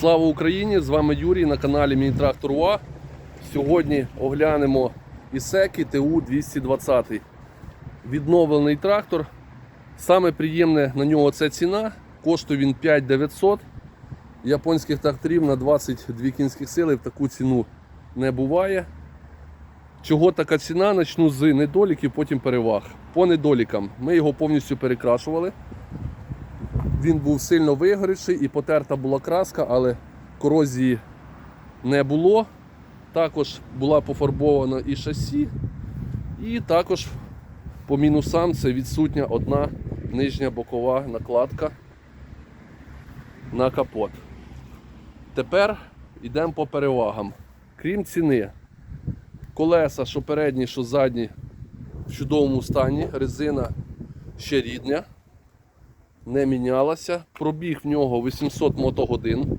Слава Україні! З вами Юрій на каналі Мій Трактор УА. Сьогодні оглянемо Ісекі ТУ 220. Відновлений трактор. Саме приємне на нього це ціна. Коштує він 5900. Японських тракторів на 22 кінських сили в таку ціну не буває. Чого така ціна? Начну з недоліків, потім переваг. По недолікам ми його повністю перекрашували. Він був сильно вигорівший і потерта була краска, але корозії не було. Також була пофарбована і шасі, і також по мінусам це відсутня одна нижня бокова накладка на капот. Тепер йдемо по перевагам. Крім ціни, колеса, що передні, що задні, в чудовому стані, резина ще рідня не мінялася. Пробіг в нього 800 мотогодин.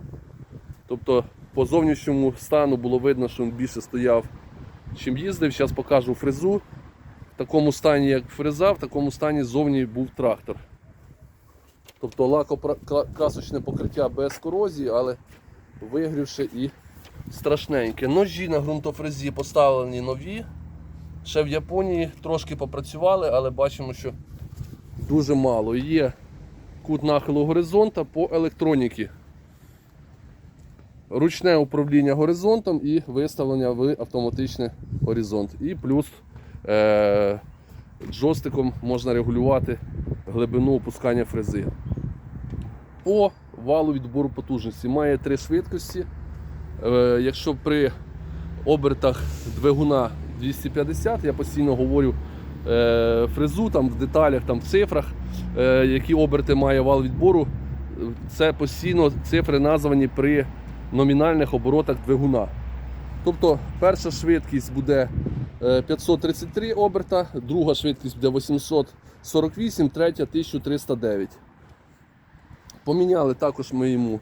Тобто по зовнішньому стану було видно, що він більше стояв, чим їздив. Зараз покажу фрезу. В такому стані, як фреза, в такому стані зовні був трактор. Тобто лакокрасочне покриття без корозії, але вигрівши і страшненьке. Ножі на ґрунтофрезі поставлені нові. Ще в Японії трошки попрацювали, але бачимо, що дуже мало. Є кут нахилу горизонта по електроніки. Ручне управління горизонтом і виставлення в автоматичний горизонт. І плюс е- джойстиком можна регулювати глибину опускання фрези. По валу відбору потужності має три швидкості. Е- якщо при обертах двигуна 250, я постійно говорю е- фрезу там в деталях, там в цифрах, які оберти має вал відбору. Це постійно цифри названі при номінальних оборотах двигуна. Тобто перша швидкість буде е, 533 оберта, друга швидкість буде 848, третя 1309. Поміняли також ми йому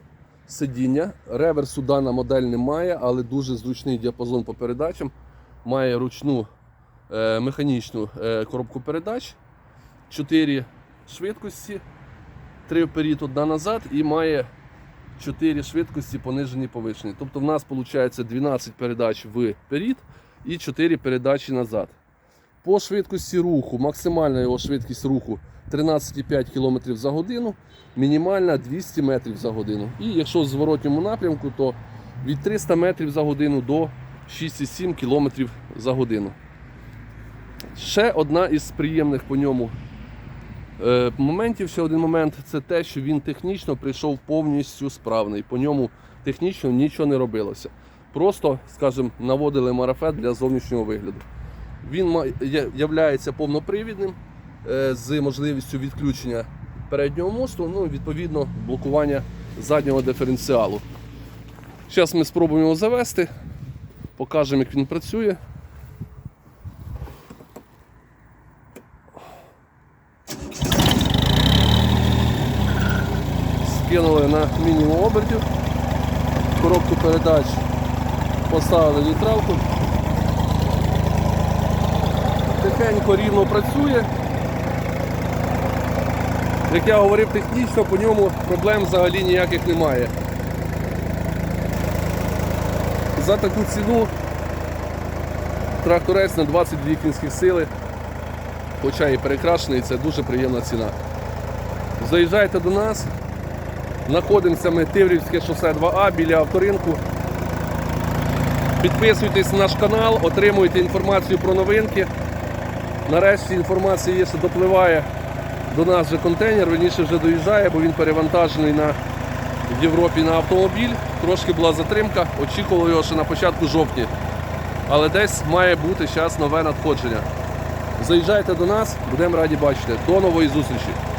сидіння. Реверсу дана модель не має, але дуже зручний діапазон по передачам. Має ручну е, механічну е, коробку передач, 4 швидкості, 3 вперед, одна назад і має 4 швидкості понижені повишені. Тобто в нас виходить 12 передач вперед і 4 передачі назад. По швидкості руху, максимальна його швидкість руху 13,5 км за годину, мінімальна 200 метрів за годину. І якщо в зворотньому напрямку, то від 300 метрів за годину до 6,7 км за годину. Ще одна із приємних по ньому Моментів ще один момент це те, що він технічно прийшов повністю справний. По ньому технічно нічого не робилося. Просто, скажімо, наводили марафет для зовнішнього вигляду. Він являється повнопривідним е, з можливістю відключення переднього мосту, ну відповідно блокування заднього диференціалу. Зараз ми спробуємо його завести, покажемо, як він працює. Скинули на мінімум обертів, коробку передач поставили нейтралку. Тихенько рівно працює. Як я говорив технічно, по ньому проблем взагалі ніяких немає. За таку ціну тракторець на 22 кінських сили, хоча і перекрашений, це дуже приємна ціна. Заїжджайте до нас. Знаходимося ми Тиврівське шосе 2А біля авторинку. Підписуйтесь на наш канал, отримуйте інформацію про новинки. Нарешті інформація є, що допливає до нас вже контейнер, верніше вже доїжджає, бо він перевантажений на в Європі на автомобіль. Трошки була затримка, очікували його ще на початку жовтня. Але десь має бути зараз нове надходження. Заїжджайте до нас, будемо раді бачити. До нової зустрічі!